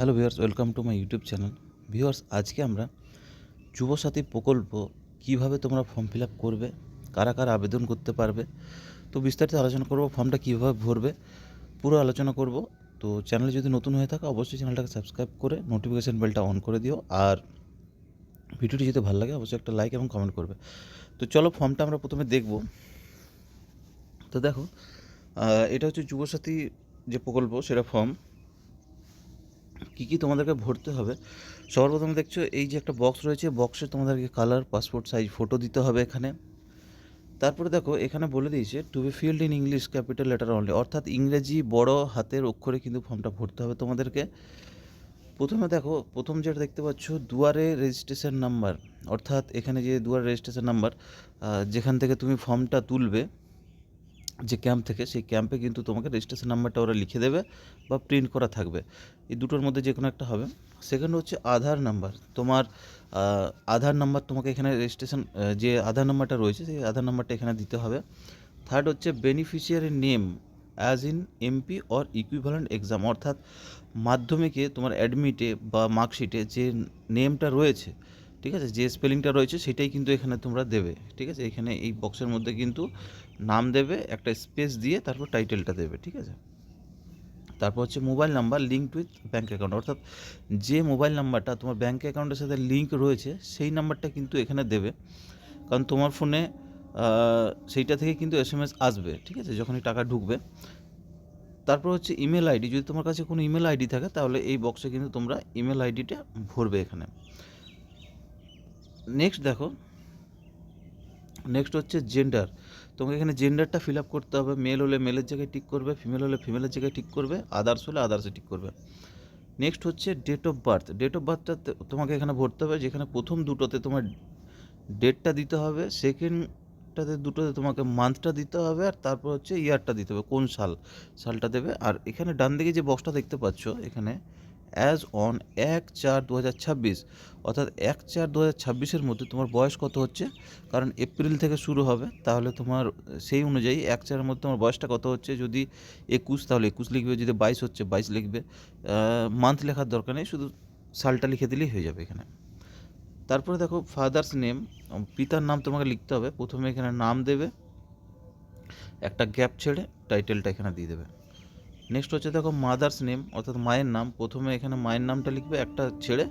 Hello viewers, welcome to my YouTube channel. Viewers, আজকে আমরা যুবসাথী প্রকল্প কীভাবে তোমরা ফর্ম ফিল আপ করবে, কারা কারা আবেদন করতে পারবে, তো বিস্তারিত আলোচনা করব ফর্মটা কীভাবে ভরবে, পুরো আলোচনা করব। তো চ্যানেলে যদি নতুন হয়ে থাকে, অবশ্যই চ্যানেলটাকে সাবস্ক্রাইব করে নোটিফিকেশান বেলটা অন করে দিও। আর ভিডিওটি যদি ভালো লাগে, অবশ্যই একটা লাইক এবং কমেন্ট করবে। তো চলো ফর্মটা আমরা প্রথমে দেখব। তো দেখো এটা হচ্ছে যুবসাথী যে প্রকল্প, সেটা ফর্ম কী কী তোমাদেরকে ভরতে হবে? সবার প্রথমে দেখছ, এই যে একটা বক্স রয়েছে বক্সে তোমাদেরকে কালার পাসপোর্ট সাইজ ফটো দিতে হবে এখানে। তারপরে দেখো, এখানে বলে দিয়েছে to be filled in English capital letter only অর্থাৎ ইংরেজি বড় হাতের অক্ষরে কিন্তু ফর্মটা ভরতে হবে তোমাদেরকে। প্রথমে দেখো, প্রথম যেটা দেখতে পাচ্ছ, দুয়ারে রেজিস্ট্রেশন নাম্বার অর্থাৎ এখানে যে দুয়ারে রেজিস্ট্রেশন নাম্বার যেখান থেকে তুমি ফর্মটা তুলবে যে ক্যাম্প থেকে সেই ক্যাম্পে কিন্তু তোমাকে রেজিস্ট্রেশন নাম্বারটা ওরা লিখে দেবে বা প্রিন্ট করা থাকবে। এই দুটোর মধ্যে যে কোনো একটা হবে। সেকেন্ড হচ্ছে আধার নাম্বার তোমার আধার নাম্বার তোমাকে এখানে রেজিস্ট্রেশন যে আধার নাম্বারটা রয়েছে, সেই আধার নাম্বারটা এখানে দিতে হবে। থার্ড হচ্ছে beneficiary name as in MP or equivalent exam অর্থাৎ মাধ্যমিকে তোমার অ্যাডমিটে বা মার্কশিটে যে নেমটা রয়েছে ঠিক আছে? যে স্পেলিংটা রয়েছে সেটাই কিন্তু এখানে তোমরা দেবে, ঠিক আছে? এখানে এই বক্সের মধ্যে কিন্তু নাম দেবে, একটা স্পেস দিয়ে তারপর টাইটেলটা দেবে, ঠিক আছে? তারপর হচ্ছে mobile number linked with bank account অর্থাৎ যে মোবাইল নাম্বারটা তোমার ব্যাঙ্ক অ্যাকাউন্টের সাথে লিঙ্ক রয়েছে, সেই নাম্বারটা কিন্তু এখানে দেবে। কারণ তোমার ফোনে সেইটা থেকে কিন্তু এস এম এস আসবে, ঠিক আছে? যখনই টাকা ঢুকবে। তারপর হচ্ছে ইমেল আইডি যদি তোমার কাছে কোনো ইমেল আইডি থাকে, তাহলে এই বক্সে কিন্তু তোমরা ইমেল আইডিটা ভরবে এখানে। নেক্সট দেখো। নেক্সট হচ্ছে জেন্ডার তোমাকে এখানে জেন্ডারটা ফিল আপ করতে হবে। মেল হলে মেলের জায়গায় টিক করবে ফিমেল হলে ফিমেলের জায়গায় টিক করবে আদার্স হলে আদার্সে টিক করবে। নেক্সট হচ্ছে date of birth date of বার্থটা তোমাকে এখানে ভরতে হবে, যেখানে প্রথম দুটোতে তোমার ডেটটা দিতে হবে সেকেন্ডটাতে দুটোতে তোমাকে মান্থটা দিতে হবে, আর তারপর হচ্ছে ইয়ারটা দিতে হবে, কোন সাল। সালটা দেবে। আর এখানে ডান দিকে যে বক্সটা দেখতে পাচ্ছ, এখানে অ্যাজ অন এক চার দু অর্থাৎ এক চার দু হাজার মধ্যে তোমার বয়স কত হচ্ছে? কারণ এপ্রিল থেকে শুরু হবে, তাহলে তোমার সেই অনুযায়ী এক চারের মধ্যে তোমার বয়সটা কত হচ্ছে? যদি একুশ, তাহলে একুশ লিখবে, যদি বাইশ হচ্ছে বাইশ লিখবে। মান্থ লেখার দরকার নেই, শুধু সালটা লিখে দিলেই হয়ে যাবে এখানে। তারপরে দেখো ফাদার্স নেম পিতার নাম তোমাকে লিখতে হবে। প্রথমে এখানে নাম দেবে, একটা গ্যাপ ছেড়ে টাইটেলটা এখানে দিয়ে দেবে। নেক্সট হচ্ছে দেখো মাদার্স নেম অর্থাৎ মায়ের নাম। প্রথমে এখানে মায়ের নামটা লিখবে, একটা ছেড়ে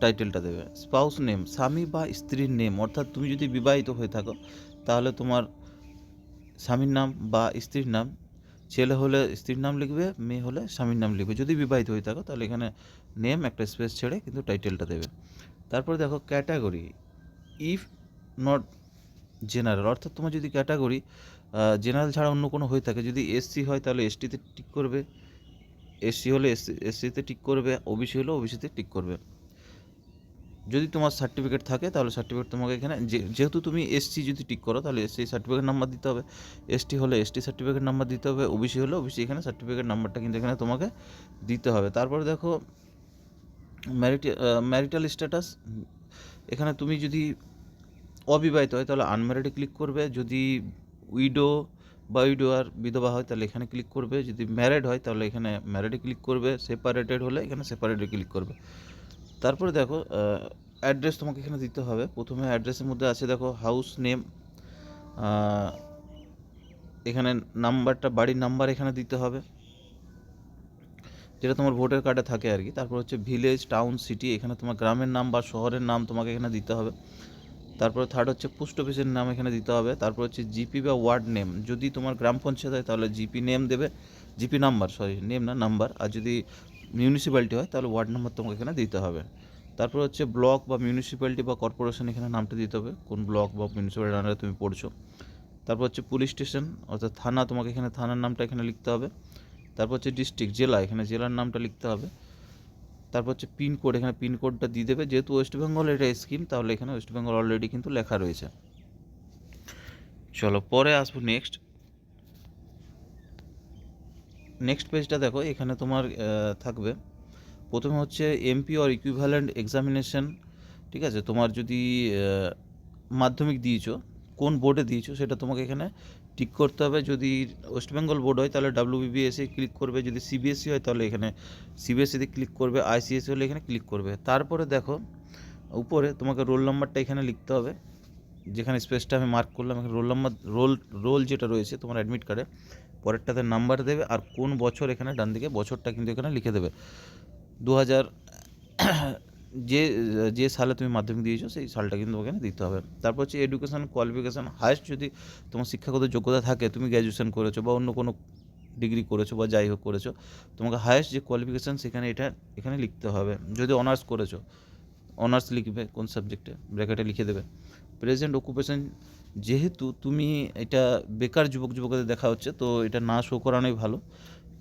টাইটেলটা দেবে। স্পাউস নেম স্বামী বা স্ত্রীর নেম অর্থাৎ তুমি যদি বিবাহিত হয়ে থাকো, তাহলে তোমার স্বামীর নাম বা স্ত্রীর নাম। ছেলে হলে স্ত্রীর নাম লিখবে, মেয়ে হলে স্বামীর নাম লিখবে। যদি বিবাহিত হয়ে থাকো, তাহলে এখানে নেম একটা স্পেস ছেড়ে কিন্তু টাইটেলটা দেবে। তারপরে দেখো ক্যাটাগরি ইফ নট জেনারেল, অর্থাৎ তোমার যদি ক্যাটাগরি জেনারেল ছাড়া অন্য কোনো হয়ে থাকে, যদি এসসি হয় তাহলে এসটিতে টিক করবে, এসসি হলে এসসি এসসিতে টিক করবে, ওবিসি হলে ওবিসিতে টিক করবে। যদি তোমার সার্টিফিকেট থাকে তাহলে সার্টিফিকেট তোমাকে এখানে যেহেতু তুমি এসসি যদি টিক করো তাহলে এসসি সার্টিফিকেট নাম্বার দিতে হবে, এসটি হলে এসটি সার্টিফিকেট নাম্বার দিতে হবে, ওবিসি হলে ওবিসি, এখানে সার্টিফিকেট নাম্বারটা কিন্তু এখানে তোমাকে দিতে হবে। তারপরে দেখো ম্যারিট ম্যারিটাল স্ট্যাটাস, এখানে তুমি যদি অবিবাহিত হয়, তাহলে আনম্যারিডে ক্লিক করবে। যদি উইডো বা উইডোয়ার বিধবা হয়, তাহলে এখানে ক্লিক করবে। যদি ম্যারেড হয়, তাহলে এখানে ম্যারেডে ক্লিক করবে। সেপারেটেড হলে এখানে সেপারেটে ক্লিক করবে। তারপরে দেখো অ্যাড্রেস তোমাকে এখানে দিতে হবে। প্রথমে অ্যাড্রেসের মধ্যে আছে, দেখো হাউস নেম এখানে নাম্বারটা বাড়ির নাম্বার এখানে দিতে হবে। যেটা তোমার ভোটার কার্ডে থাকে আর কি। তারপর হচ্ছে ভিলেজ টাউন সিটি এখানে তোমার গ্রামের নাম বা শহরের নাম তোমাকে এখানে দিতে হবে। তারপরে থার্ড হচ্ছে পোস্ট অফিসের নাম এখানে দিতে হবে। তারপর হচ্ছে জিপি বা ওয়ার্ড নেম যদি তোমার গ্রাম পঞ্চায়েত হয়, তাহলে জিপি নেম দেবে। জিপি নাম্বার সরি নেম না নাম্বার আর যদি মিউনিসিপ্যালিটি হয়, তাহলে ওয়ার্ড নাম্বার তোমাকে এখানে দিতে হবে। তারপর হচ্ছে ব্লক বা মিউনিসিপ্যালিটি বা কর্পোরেশন এখানে নামটা দিতে হবে। কোন ব্লক বা মিউনিসিপ্যালিটি আন্ডারে তুমি পড়ছো। তারপর হচ্ছে পুলিশ স্টেশন অর্থাৎ থানা, তোমাকে এখানে থানার নামটা এখানে লিখতে হবে। তারপর হচ্ছে ডিস্ট্রিক্ট জেলা, এখানে জেলার নামটা লিখতে হবে। তারপর হচ্ছে পিনকোড এখানে পিনকোডটা দিয়ে দেবে। যেহেতু ওয়েস্ট বেঙ্গল এটা স্কিম তাহলে এখানে ওয়েস্ট বেঙ্গল অলরেডি কিন্তু লেখা রয়েছে। চলো, পরে আসব নেক্সট নেক্সট পেজটা দেখো, এখানে তোমার থাকবে। প্রথমে হচ্ছে এমপি অর ইকুইভ্যালেন্ট এক্সামিনেশন ঠিক আছে? তোমার যদি মাধ্যমিক দিয়েছ, কোন বোর্ডে দিয়েছ, সেটা তোমাকে এখানে টিক করতে হবে। যদি ওয়েস্ট বেঙ্গল বোর্ড হয়, তাহলে ডাব্লিউবিবিএসে ক্লিক করবে। যদি সিবিএসসি হয়, তাহলে এখানে সিবিএসসিতে ক্লিক করবে। আইসিএসসি হলে এখানে ক্লিক করবে। তারপরে দেখো, উপরে তোমাকে রোল নাম্বারটা এখানে লিখতে হবে। যেখানে স্পেসটা আমি মার্ক করলাম, এখানে রোল নাম্বার রোল রোল যেটা রয়েছে তোমার অ্যাডমিট কার্ডে পরেরটাতে নাম্বার দেবে আর কোন বছর এখানে ডান দিকে বছরটা কিন্তু এখানে লিখে দেবে। দু হাজার যে যে সালে তুমি মাধ্যমিক দিয়েছ, সেই সালটা কিন্তু ওখানে দিতে হবে। তারপর হচ্ছে এডুকেশন কোয়ালিফিকেশান হায়েস্ট যদি তোমার শিক্ষাগত যোগ্যতা থাকে, তুমি গ্র্যাজুয়েশন করেছ বা অন্য কোনো ডিগ্রি করেছ বা যাই হোক করেছ, তোমাকে হায়েস্ট যে কোয়ালিফিকেশান সেখানে এটা, এখানে লিখতে হবে। যদি অনার্স করেছ অনার্স লিখবে কোন সাবজেক্টে ব্র্যাকেটে লিখে দেবে। প্রেজেন্ট অকুপেশন যেহেতু তুমি এটা বেকার যুবক যুবকদের দেখা হচ্ছে, তো এটা না শো করানোই ভালো।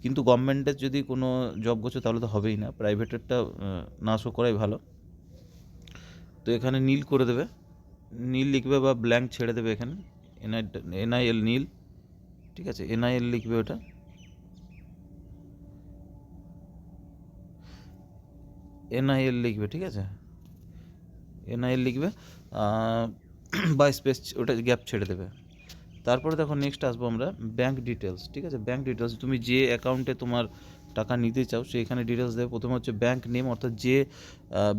কিন্তু গভর্নমেন্টের যদি কোনো জব করছ, তাহলে তো হবেই না। প্রাইভেটেরটা না শো করাই ভালো। তো এখানে নীল করে দেবে। নীল লিখবে বা ব্ল্যাঙ্ক ছেড়ে দেবে এখানে। NI NIL nil. ঠিক আছে? এনআইএল লিখবে ওটা। এনআইএল লিখবে, ঠিক আছে? এনআইএল লিখবে। বা স্পেস ওটা গ্যাপ ছেড়ে দেবে। তারপরে দেখো নেক্সট আসব আমরা ব্যাঙ্ক ডিটেলস ঠিক আছে? ব্যাঙ্ক ডিটেলস তুমি যে অ্যাকাউন্টে তোমার টাকা নিতে চাও সেখানে ডিটেলস দেবে। প্রথমে হচ্ছে ব্যাঙ্ক নেম অর্থাৎ যে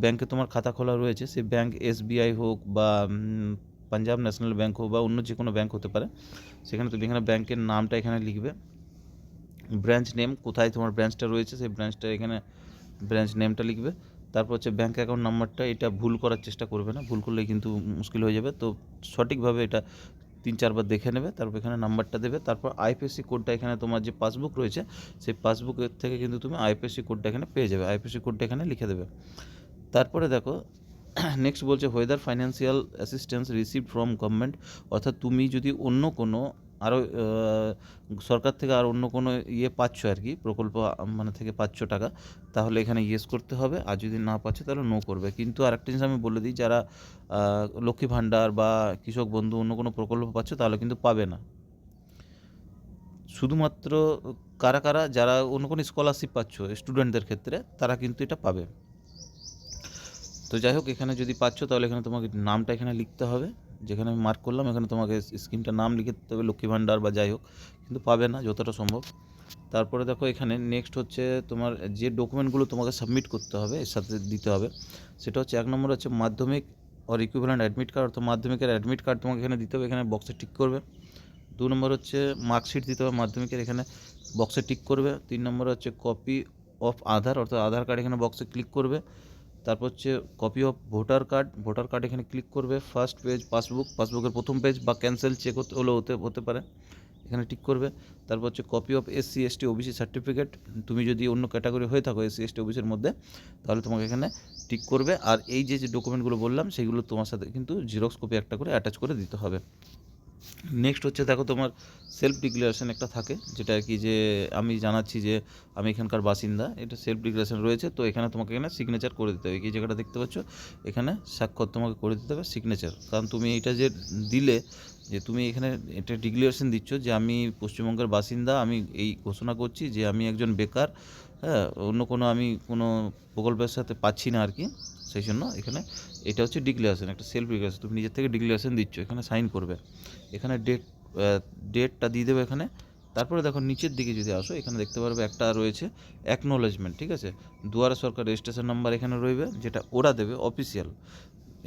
ব্যাংকে তোমার খাতা খোলা রয়েছে সেই ব্যাংক এসবিআই হোক বা পাঞ্জাব ন্যাশনাল ব্যাঙ্ক হোক বা অন্য যে কোনো ব্যাঙ্ক হতে পারে, সেখানে তুমি এখানে ব্যাংকের নামটা এখানে লিখবে। ব্রাঞ্চ নেম কোথায় তোমার ব্রাঞ্চটা রয়েছে, সেই ব্রাঞ্চটা এখানে ব্রাঞ্চ নেমটা লিখবে। তারপর হচ্ছে ব্যাঙ্ক অ্যাকাউন্ট নাম্বারটা এটা ভুল করার চেষ্টা করবে না, ভুল করলে কিন্তু মুশকিল হয়ে যাবে। তো সঠিকভাবে এটা তিন চারবার দেখে নেবে, তারপর এখানে নাম্বারটা দেবে, তারপর আইপিএসসি কোডটা এখানে তোমার যে পাসবুক রয়েছে, সেই পাসবুকের থেকে কিন্তু তুমি আইপিএসসি কোডটা এখানে পেয়ে যাবে আইপিএসসি কোডটা এখানে লিখে দেবে। তারপরে দেখো নেক্সট বলছে whether financial assistance receive from government অর্থাৎ তুমি যদি অন্য কোনো আরও সরকার থেকে আর অন্য কোনো ইয়ে পাচ্ছ আর কি, প্রকল্প মানে থেকে পাচ্ছ টাকা, তাহলে এখানে ইয়েস করতে হবে, আর যদি না পাচ্ছ তাহলে নো করবে। কিন্তু আরেকটা জিনিস আমি বলে দিই, যারা লক্ষ্মী ভাণ্ডার বা কৃষক বন্ধু অন্য কোনো প্রকল্প পাচ্ছ তাহলে কিন্তু পাবে না। শুধুমাত্র কারা কারা, যারা অন্য কোনো স্কলারশিপ পাচ্ছ স্টুডেন্টদের ক্ষেত্রে, তারা কিন্তু এটা পাবে। তো যাই হোক, এখানে যদি পাচ্ছ তাহলে এখানে তোমাকে নামটা এখানে লিখতে হবে। যেখানে আমি মার্ক করলাম, এখানে তোমাকে স্কিমটার নাম লিখে দিতে হবে, লক্ষ্মী ভাণ্ডার বা যাই হোক, কিন্তু পাবে না যতটা সম্ভব। তারপরে দেখো এখানে নেক্সট হচ্ছে তোমার যে ডকুমেন্টগুলো তোমাকে সাবমিট করতে হবে, এর সাথে দিতে হবে, সেটা হচ্ছে এক নম্বর হচ্ছে মাধ্যমিক অর ইকুইভ্যালেন্ট অ্যাডমিট কার্ড অর্থাৎ মাধ্যমিকের অ্যাডমিট কার্ড তোমাকে এখানে দিতে হবে, এখানে বক্সে টিক করবে। দু নম্বর হচ্ছে মার্কশিট দিতে হবে, মাধ্যমিকের এখানে বক্সে টিক করবে। তিন নম্বর হচ্ছে কপি অফ আধার, অর্থাৎ আধার কার্ড এখানে বক্সে ক্লিক করবে। তারপর হচ্ছে copy of voter card voter card এখানে ক্লিক করবে ফার্স্ট পেজ পাসবুক পাসবুকের প্রথম পেজ বা ক্যান্সেল চেক হতে হলেও হতে হতে পারে। এখানে টিক করবে। তারপর হচ্ছে copy of SC ST OBC certificate তুমি যদি অন্য ক্যাটাগরি হয়ে থাকো এসসি এসটি ওবিসির মধ্যে, তাহলে তোমাকে এখানে টিক করবে। আর এই যে যে ডকুমেন্টগুলো বললাম, সেগুলো তোমার সাথে কিন্তু জিরক্স কপি একটা করে অ্যাটাচ করে দিতে হবে। নেক্সট হচ্ছে দেখো তোমার সেলফ ডিক্লারেশন একটা থাকে, যেটা কি যে আমি জানাচ্ছি যে আমি এখানকার বাসিন্দা, এটা সেলফ ডিক্লারেশন রয়েছে, তো এখানে তোমাকে এখানে সিগনেচার করে দিতে হবে। এই জায়গাটা দেখতে পাচ্ছ, এখানে স্বাক্ষর তোমাকে করে দিতে হবে সিগনেচার কারণ তুমি এটা যে দিলে, যে তুমি এখানে এটা ডিক্লারেশন দিচ্ছ যে আমি পশ্চিমবঙ্গের বাসিন্দা, আমি এই ঘোষণা করছি যে আমি একজন বেকার হ্যাঁ অন্য কোনো আমি কোনো প্রকল্পের সাথে পাচ্ছি না আর কি। সেই জন্য এখানে এটা হচ্ছে ডিক্লারেশন একটা সেলফ ডিক্লারেশন তুমি নিজের থেকে ডিক্লারেশন দিচ্ছ, এখানে সাইন করবে। এখানে ডেট ডেটটা দিয়ে দেবে এখানে। তারপরে দেখো নিচের দিকে যদি আসো, এখানে দেখতে পারবে একটা রয়েছে অ্যাকনোলেজমেন্ট ঠিক আছে? দুয়ারে সরকার রেজিস্ট্রেশন নাম্বার এখানে রইবে, যেটা ওরা দেবে অফিসিয়াল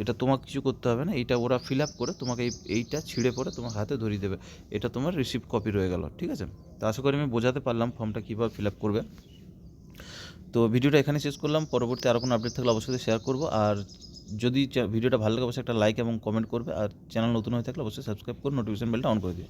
এটা তোমাকে কিছু করতে হবে না এইটা ওরা ফিল আপ করে তোমাকে এই, এইটা ছিঁড়ে পড়ে তোমার হাতে ধরিয়ে দেবে। এটা তোমার রিসিভ কপি রয়ে গেল, ঠিক আছে? তা আশা করি আমি বোঝাতে পারলাম ফর্মটা কীভাবে ফিল আপ করবে। তো ভিডিওটা এখানে শেষ করলাম। পরবর্তী আরও কোনো আপডেট থাকলে অবশ্যই শেয়ার করব। আর যদি ভিডিওটা ভালো লাগে, অবশ্যই একটা লাইক এবং কমেন্ট করবে। আর চ্যানেল নতুন হয়ে থাকলে অবশ্যই সাবস্ক্রাইব করে নোটিফিকেশন বেলটা অন করে দিও।